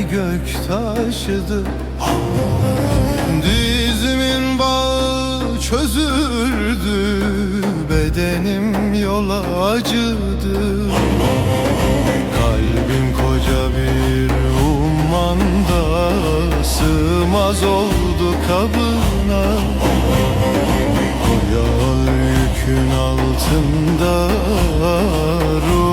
gök taşıdı. Dizimin bağı çözüldü Bedenim yola acıdı. Kalbim koca bir ummanda Sığmaz oldu kabına. Koyal yükün altında Ruhum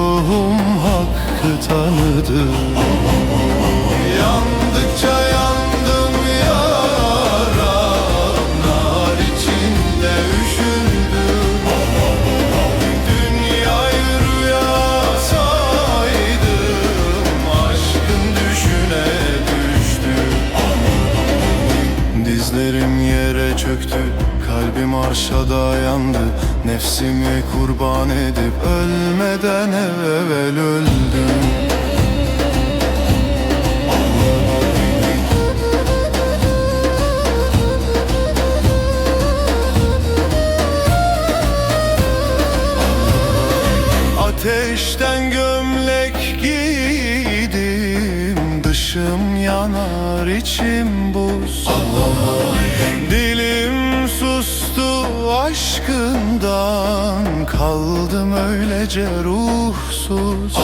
çöktü Kalbim arşa dayandı Nefsimi kurban edip Ölmeden evvel öldüm. Ateşten gömlek giydim Dışım yanar içim buz aşkından Kaldım öylece ruhsuz.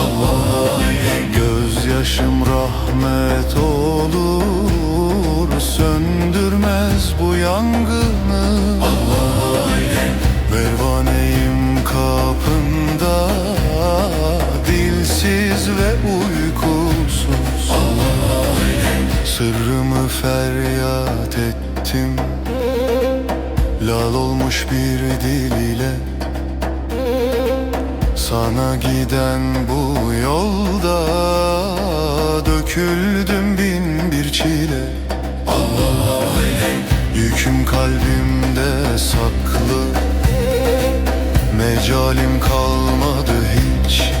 Gözyaşım rahmet olur Söndürmez bu yangını. Pervaneyim kapında Dilsiz ve Olmuş bir dil ile Sana giden bu yolda Döküldüm bin bir çile. Yüküm kalbimde saklı Mecalim kalmadı hiç.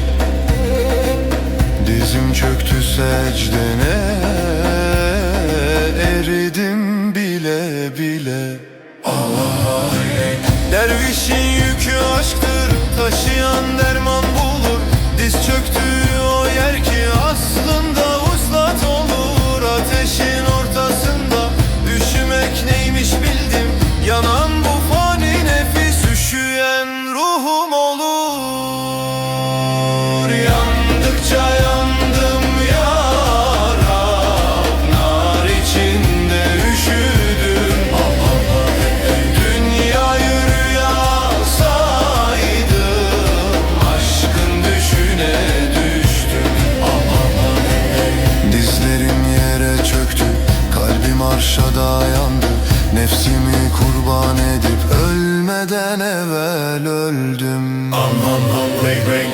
Dizim çöktü secdene Eridim bile bile Dervişin yükü aşktır Taşıyan derman bulur Diz çöktüğü Kalbim arşa dayandı. Nefsimi kurban edip Ölmeden evvel öldüm. Aman aman bey bey